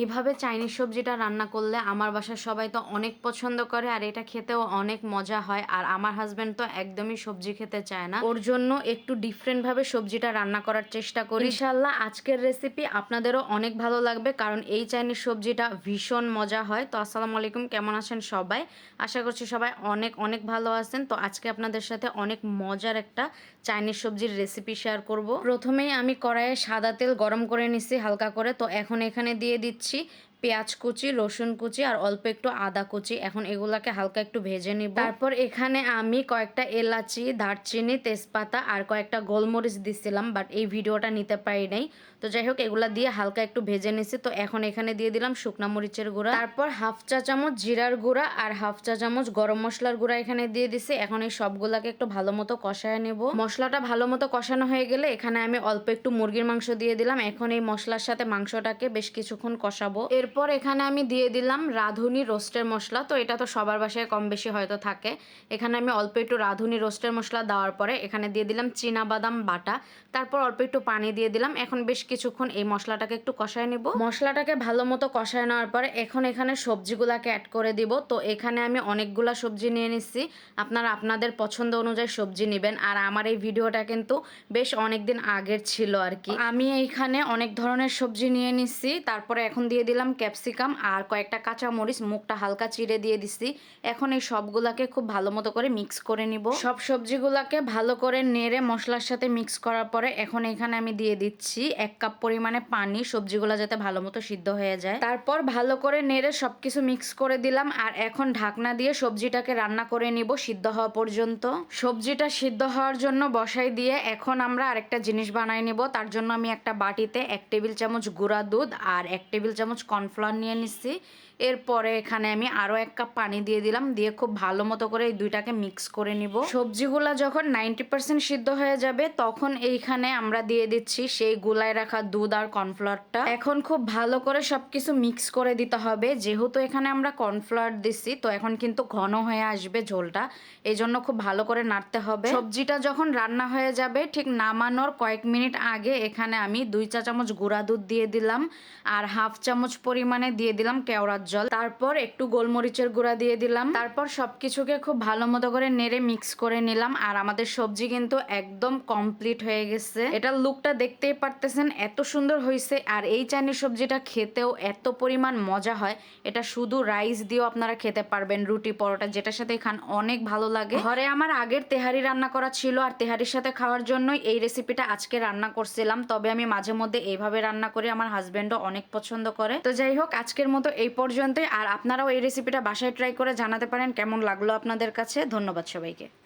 এইভাবে চাইনিজ সবজিটা রান্না করলে আমার বাসার সবাই তো অনেক পছন্দ করে আর এটা খেতেও অনেক মজা হয়। আর আমার হাজব্যান্ড তো একদমই সবজি খেতে চায় না। ওর জন্য একটু ডিফারেন্ট ভাবে সবজিটা রান্না করার চেষ্টা করি। ইনশাল্লাহ আজকের রেসিপি আপনাদেরও অনেক ভালো লাগবে কারণ এই চাইনিজ সবজিটা ভীষণ মজা হয়। তো আসসালামু আলাইকুম, কেমন আছেন সবাই? আশা করছি সবাই অনেক অনেক ভালো আছেন। তো আজকে আপনাদের সাথে অনেক মজার একটা চাইনিজ সবজির রেসিপি শেয়ার করব। প্রথমেই আমি কড়াইয়ে সাদা তেল গরম করে নিছি হালকা করে। তো এখন এখানে দিয়ে দিচ্ছি যাচ্ছি পেঁয়াজ কুচি, রসুন কুচি আর অল্প একটু আদা কুচি। এখন এগুলাকে হালকা একটু ভেজে নিব। তারপর এখানে আমি কয়েকটা এলাচি, দারচিনি, তেজপাতা আর কয়েকটা গোলমরিচ দিছিলাম বাট এই ভিডিওটা নিতে পারি নাই। তো যাই হোক, এগুলা দিয়ে হালকা একটু ভেজে নিছি। তো এখন এখানে দিয়ে দিলাম শুকনা মরিচের গুঁড়া। তারপর হাফ চা চামচ জিরার গুঁড়া আর হাফ চা চামচ গরম মশলার গুঁড়া এখানে দিয়ে দিছি। এখন এই সবগুলাকে একটু ভালো মতো কষায় নেব। মশলাটা ভালো মতো কষানো হয়ে গেলে এখানে আমি অল্প একটু মুরগির মাংস দিয়ে দিলাম। এখন এই মশলার সাথে মাংসটাকে বেশ কিছুক্ষণ কষাবো। এরপর এখানে আমি দিয়ে দিলাম রাঁধুনি রোস্টের মশলা। তো এটা তো সবার বাসায় কম বেশি হয়তো থাকে। এখানে আমি অল্প একটু রাঁধুনি রোস্টের মশলা দেওয়ার পরে এখানে দিয়ে দিলাম বাদাম বাটা। তারপর অল্প একটু পানি দিয়ে দিলাম। এখন বেশ কিছুক্ষণ এই মশলাটাকে একটু কষায় নিব। মশলাটাকে ভালো মতো কষায় নেওয়ার পরে এখন এখানে সবজিগুলাকে অ্যাড করে দিব। তো এখানে আমি অনেকগুলা সবজি নিয়ে নিচ্ছি। আপনারা আপনাদের পছন্দ অনুযায়ী সবজি নেবেন। আর আমার এই ভিডিওটা কিন্তু বেশ অনেক দিন আগের ছিল আর কি। আমি এইখানে অনেক ধরনের সবজি নিয়ে নিচ্ছি। তারপরে এখন দিয়ে দিলাম ক্যাপসিকাম আর কয়েকটা কাঁচা মরিচ মুখটা হালকা চিড়ে দিয়ে দিচ্ছি এখন এই সবগুলাকে খুব ভালো মতো করে মিক্স করে নিব। সব সবজিগুলাকে ভালো করে নেড়ে মশলার সাথে মিক্স করার পরে এখন এখানে আমি দিয়ে দিচ্ছি এক কাপ পরিমাণে পানি, সবজিগুলো যাতে ভালো মতো সিদ্ধ হয়ে যায়। তারপর ভালো করে নেড়ে সবকিছু মিক্স করে দিলাম আর এখন ঢাকনা দিয়ে সবজিটাকে রান্না করে নিব সিদ্ধ হওয়া পর্যন্ত। সবজিটা সিদ্ধ হওয়ার জন্য বসাই দিয়ে এখন আমরা আরেকটা জিনিস বানাই নিব। তার জন্য আমি একটা বাটিতে এক টেবিল চামচ গুঁড়া দুধ আর এক টেবিল চামচ কর্নফ্লাওয়ার নিয়ে নিচ্ছি এরপরে এখানে আমি আরও এক কাপ পানি দিয়ে দিলাম, দিয়ে খুব ভালো মতো করে এই দুইটাকে মিক্স করে নিব। সবজিগুলা যখন নাইনটি পার্সেন্ট সিদ্ধ হয়ে যাবে, তখন এইখানে আমরা দিয়ে দিচ্ছি সেই গুলায় রাখা দুধ আর কর্নফ্লাওয়ারটা। এখন খুব ভালো করে সবকিছু মিক্স করে দিতে হবে, যেহেতু এখানে আমরা কর্নফ্লাওয়ার দিচ্ছি তো এখন কিন্তু ঘন হয়ে আসবে ঝোলটা এই জন্য খুব ভালো করে নাড়তে হবে। সবজিটা যখন রান্না হয়ে যাবে, ঠিক নামানোর কয়েক মিনিট আগে এখানে আমি দুই চা চামচ গুঁড়া দুধ দিয়ে দিলাম, আর হাফ চামচ পরিমাণে দিয়ে দিলাম কেওড়ার জল। তারপর একটু গোলমরিচের গুঁড়া দিয়ে দিলাম। তারপর সবকিছুকে খুব ভালো মতো করে নেড়ে মিক্স করে নিলাম। আর আমাদের সবজি কিন্তু একদম কমপ্লিট হয়ে গেছে। এটা লুকটা দেখতেই পারতেছেন, এত সুন্দর হয়েছে আর এই চাইনিজ সবজিটা খেতেও এত পরিমাণ মজা হয়। এটা শুধু রাইস দিয়েও আপনারা খেতে পারবেন রুটি পরোটা, যেটার সাথে খান, অনেক ভালো লাগে। ঘরে আমার আগের তেহারি রান্না করা ছিল। আর তেহারির সাথে খাওয়ার জন্যই এই রেসিপিটা আজকে রান্না করছিলাম। তবে আমি মাঝে মধ্যে এইভাবে রান্না করি। আমার হাজবেন্ডও অনেক পছন্দ করে। তো যাই হোক, আজকের মতো এই পর্যন্তই। আর আপনারাও এই রেসিপিটা বাসায় ট্রাই করে জানাতে পারেন কেমন লাগল আপনাদের কাছে। ধন্যবাদ সবাইকে।